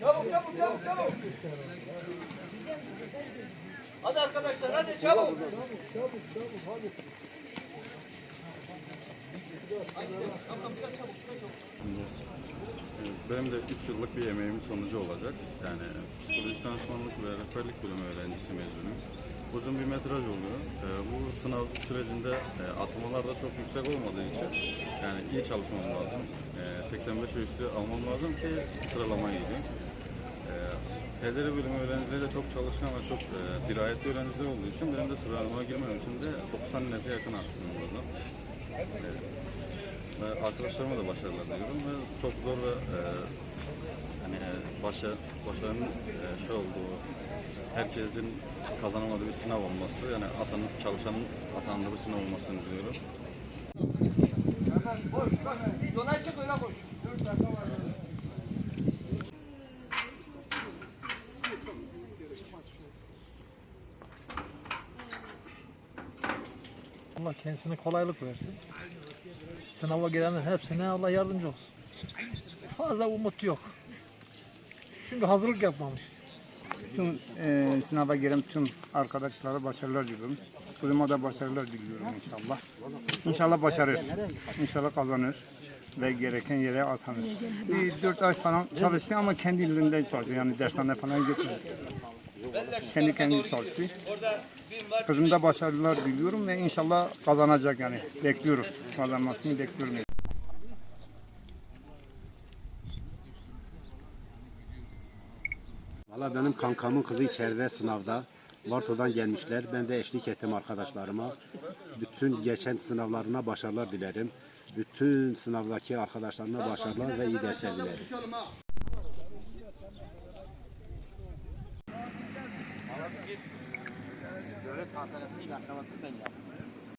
Çabuk çabuk çabuk çabuk. Hadi arkadaşlar hadi çabuk. Benim de 3 yıllık bir emeğimin sonucu olacak. Yani psikolojik danışmanlık ve rehberlik bölümü öğrencisi mezunuyum. Uzun bir metraj oluyor. Ee, bu sınav sürecinde e, atmalar da çok yüksek olmadığı için yani iyi çalışmam lazım. Ee, 85 ve üstü almam lazım ki sıralamaya gideyim. Ee, Pederi bölümü öğrencileri de çok çalışkan ve çok e, dirayetli öğrenciler olduğu için benim de sıralamaya girmem için de 90 nete yakın attım burada. Ve arkadaşlarıma da başarılar diliyorum ve çok zor ve e, hani başa, başarının e, şey olduğu, herkesin kazanamadığı bir sınav olması, yani atanıp çalışanın atandığı bir sınav olmasını diliyorum. Allah kendisine kolaylık versin. Sınava girenlerin hepsine Allah yardımcı olsun. Fazla umut yok. Çünkü hazırlık yapmamış. Tüm e, sınava giren tüm arkadaşlara başarılar diliyorum. Kızıma da başarılar diliyorum inşallah. İnşallah başarır. İnşallah kazanır ve gereken yere atanır. Bir dört ay falan çalıştı ama kendi ilinden çalıştı. Yani dershane falan gitmedi. Kendi kendine çalıştı. Kızım da başarılar diliyorum ve inşallah kazanacak yani. Bekliyoruz. Kazanmasını bekliyorum. Valla benim kankamın kızı içeride sınavda. Varto'dan gelmişler. Ben de eşlik ettim arkadaşlarıma. Bütün geçen sınavlarına başarılar dilerim. Bütün sınavdaki arkadaşlarıma başarılar ve iyi dersler dilerim.